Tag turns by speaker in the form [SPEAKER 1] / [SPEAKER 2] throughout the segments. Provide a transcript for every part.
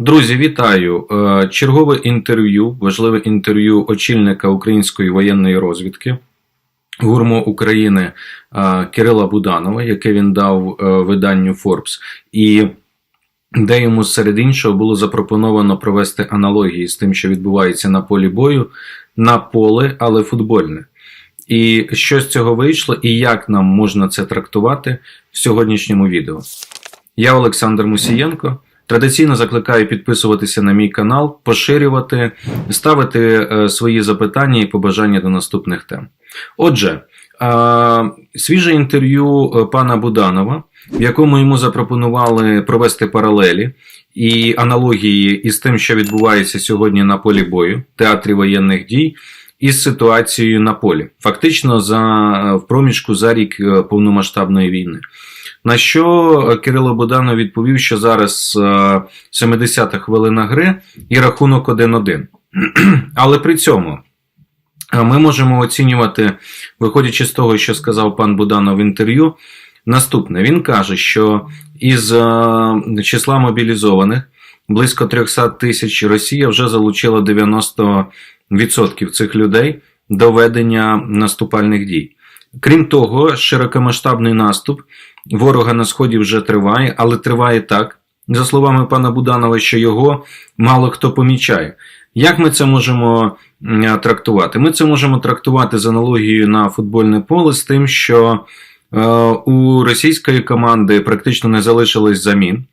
[SPEAKER 1] Друзі, вітаю! Е, Чергове інтерв'ю, важливе інтерв'ю очільника української воєнної розвідки ГУРМО України е, Кирила Буданова, яке він дав е, виданню Forbes, і де йому серед іншого було запропоновано провести аналогії з тим, що відбувається на полі бою, на поле, але футбольне. І що з цього вийшло, і як нам можна це трактувати в сьогоднішньому відео. Я Олександр Мусієнко. Традиційно закликаю підписуватися на мій канал, поширювати, ставити е, свої запитання і побажання до наступних тем. Отже, е, свіже інтерв'ю е, пана Буданова, в якому йому запропонували провести паралелі і аналогії із тим, що відбувається сьогодні на полі бою, театрі воєнних дій, із ситуацією на полі, фактично за в проміжку за рік е, повномасштабної війни. На що Кирило Буданов відповів, що зараз 70-та хвилина гри і рахунок 1-1. Але при цьому е, ми можемо оцінювати, виходячи з того, що сказав пан Буданов в інтерв'ю, наступне. Він каже, що із е, числа мобілізованих близько 300 тисяч Росія вже залучила 90% цих людей до ведення наступальних дій. Крім того, широкомасштабний наступ ворога на сході вже триває, але триває так, за словами пана Буданова, що його мало хто помічає. Як ми це можемо трактувати? Ми це можемо трактувати з аналогією на футбольне поле з тим, що е, у російської команди практично не залишилось замін.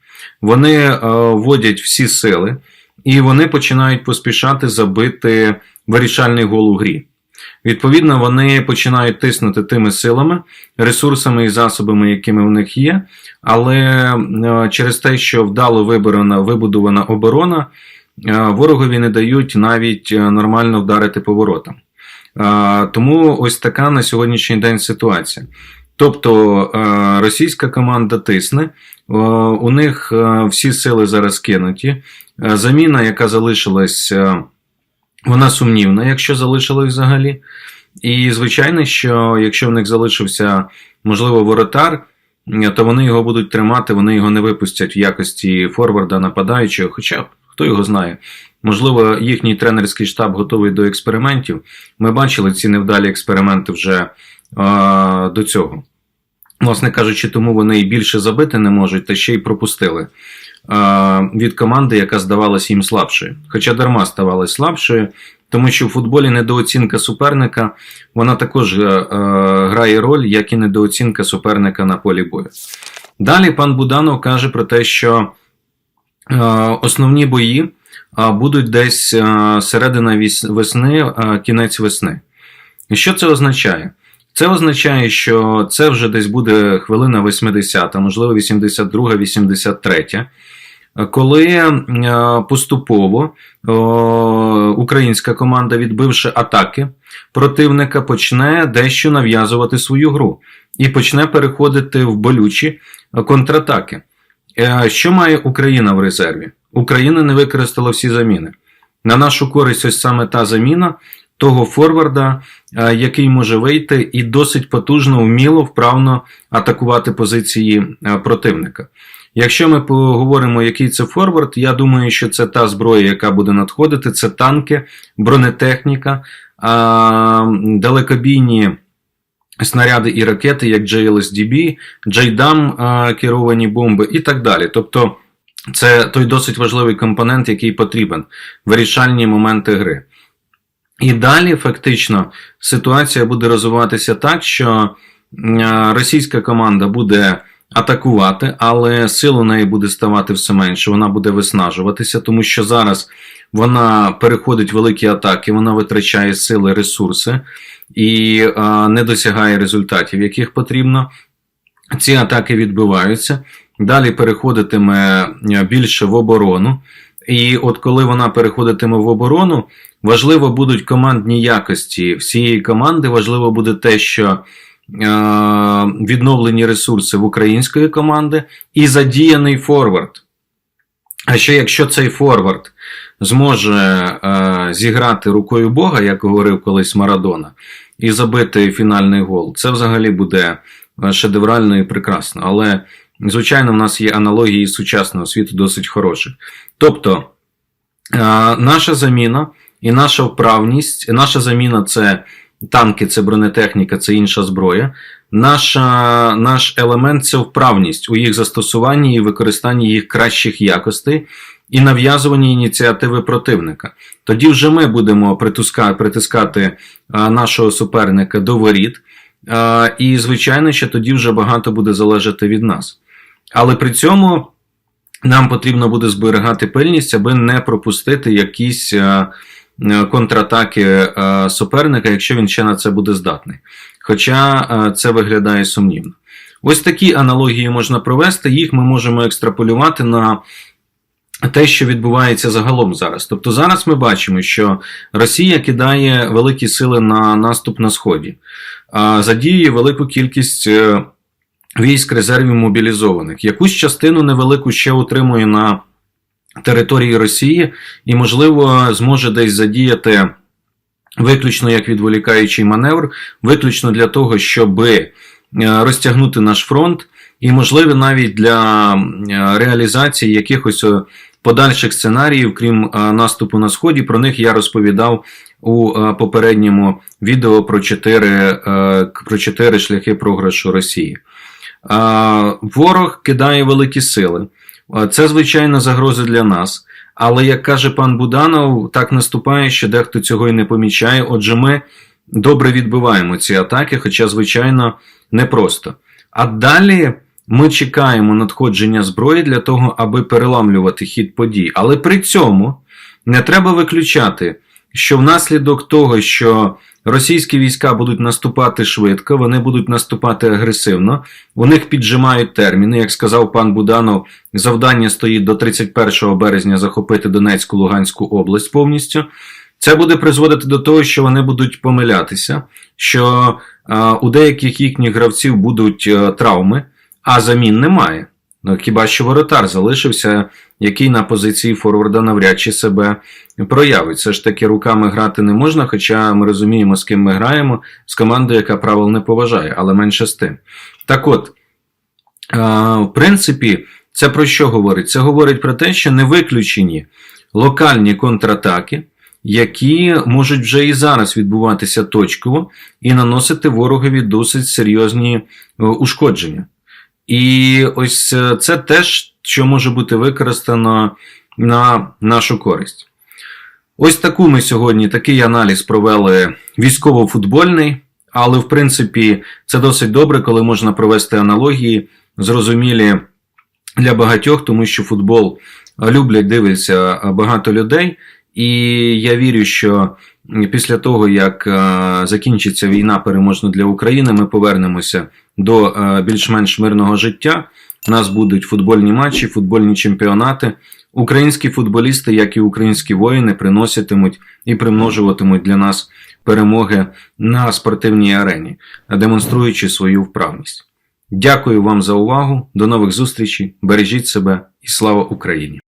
[SPEAKER 1] Вони е, вводять всі сили і вони починають поспішати забити вирішальний гол у грі. Відповідно, вони починають тиснути тими силами, ресурсами і засобами, якими в них є, але е, через те, що вдало виборона, вибудована оборона, е, ворогові не дають навіть е, нормально вдарити поворотам. Тому ось така на сьогоднішній день ситуація. Тобто російська команда тисне, у них всі сили зараз кинуті. Заміна, яка залишилась. Вона сумнівна, якщо залишилась взагалі. І, звичайно, що якщо в них залишився, можливо, воротар, то вони його будуть тримати, вони його не випустять в якості форварда нападаючого. Хоча хто його знає, можливо, їхній тренерський штаб готовий до експериментів. Ми бачили ці невдалі експерименти вже а, до цього. Власне кажучи, тому вони і більше забити не можуть, та ще й пропустили від команди, яка здавалася їм слабшою. Хоча дарма ставалась слабшою, тому що в футболі недооцінка суперника вона також е, е, грає роль, як і недооцінка суперника на полі бою. Далі пан Буданов каже про те, що е, основні бої будуть десь середина весни, кінець весни. Що це означає? Це означає, що це вже десь буде хвилина 80, можливо, 82, 83 коли е, поступово українська команда, відбивши атаки противника, почне дещо нав'язувати свою гру і почне переходити в болючі контратаки. Е, що має Україна в резерві? Україна не використала всі заміни. На нашу користь, ось саме та заміна того форварда, е, який може вийти і досить потужно, вміло, вправно атакувати позиції противника. Якщо ми поговоримо, який це форвард, я думаю, що це та зброя, яка буде надходити, це танки, бронетехніка, далекобійні снаряди і ракети, як JLSDB, JDAM керовані бомби і так далі. Тобто це той досить важливий компонент, який потрібен вирішальні моменти гри. І далі, фактично, ситуація буде розвиватися так, що російська команда буде атакувати, але сил у неї буде ставати все менше, вона буде виснажуватися, тому що зараз вона переходить великі атаки, вона витрачає сили, ресурси і а, не досягає результатів, яких потрібно. Ці атаки відбиваються. Далі переходитиме більше в оборону. І от коли вона переходитиме в оборону, важливо будуть командні якості всієї команди. Важливо буде те, що Е, відновлені ресурси в української команди і задіяний форвард. А ще якщо цей форвард зможе е, зіграти рукою Бога, як говорив колись Марадона, і забити фінальний гол, це взагалі буде шедеврально і прекрасно. Але звичайно, в нас є аналогії сучасного світу досить хороші. Тобто, е, наша заміна і наша вправність, наша заміна це танки, це бронетехніка, це інша зброя. Наша, наш елемент це вправність у їх застосуванні і використанні їх кращих якостей і нав'язуванні ініціативи противника. Тоді вже ми будемо притиска, притискати нашого суперника до воріт, і, звичайно, що тоді вже багато буде залежати від нас. Але при цьому нам потрібно буде зберігати пильність, аби не пропустити якісь. е, Контратаки е, суперника, якщо він ще на це буде здатний. Хоча е, це виглядає сумнівно. Ось такі аналогії можна провести, їх ми можемо екстраполювати на те, що відбувається загалом зараз. Тобто зараз ми бачимо, що Росія кидає великі сили на наступ на Сході, задіює велику кількість е, військ резервів мобілізованих. Якусь частину невелику ще утримує на території Росії і, можливо, зможе десь задіяти виключно як відволікаючий маневр, виключно для того, щоб розтягнути наш фронт, і, можливо, навіть для е, реалізації якихось е, подальших сценаріїв, крім е, наступу на сході. Про них я розповідав у попередньому відео про чотири, про чотири шляхи програшу Росії. Ворог кидає великі сили. Це, звичайно, загроза для нас. Але, як каже пан Буданов, так наступає, що дехто цього і не помічає. Отже, ми добре відбиваємо ці атаки, хоча, звичайно, непросто. А далі ми чекаємо надходження зброї для того, аби переламлювати хід подій. Але при цьому не треба виключати, що внаслідок того, що російські війська будуть наступати швидко, вони будуть наступати агресивно, у них піджимають терміни. Як сказав пан Буданов, завдання стоїть до 31 березня захопити Донецьку Луганську область повністю. Це буде призводити до того, що вони будуть помилятися, що е, у деяких їхніх гравців будуть е, травми, а замін немає. Ну, хіба що воротар залишився, який на позиції Форварда навряд чи себе проявить. Все ж таки руками грати не можна, хоча ми розуміємо, з ким ми граємо, з командою, яка правил не поважає, але менше з тим. Так от, в принципі, це про що говорить? Це говорить про те, що не виключені локальні контратаки які можуть вже і зараз відбуватися точково і наносити ворогові досить серйозні е, ушкодження. І ось е, це теж, що може бути використано на нашу користь. Ось таку ми сьогодні такий аналіз провели військово-футбольний, але в принципі це досить добре, коли можна провести аналогії, зрозумілі для багатьох, тому що футбол люблять дивиться багато людей. І я вірю, що після того, як е, закінчиться війна переможна для України, ми повернемося до е, більш-менш мирного життя. У нас будуть футбольні матчі, футбольні чемпіонати. Українські футболісти, як і українські воїни, приноситимуть і примножуватимуть для нас перемоги на спортивній арені, демонструючи свою вправність. Дякую вам за увагу. До нових зустрічей. Бережіть себе і слава Україні!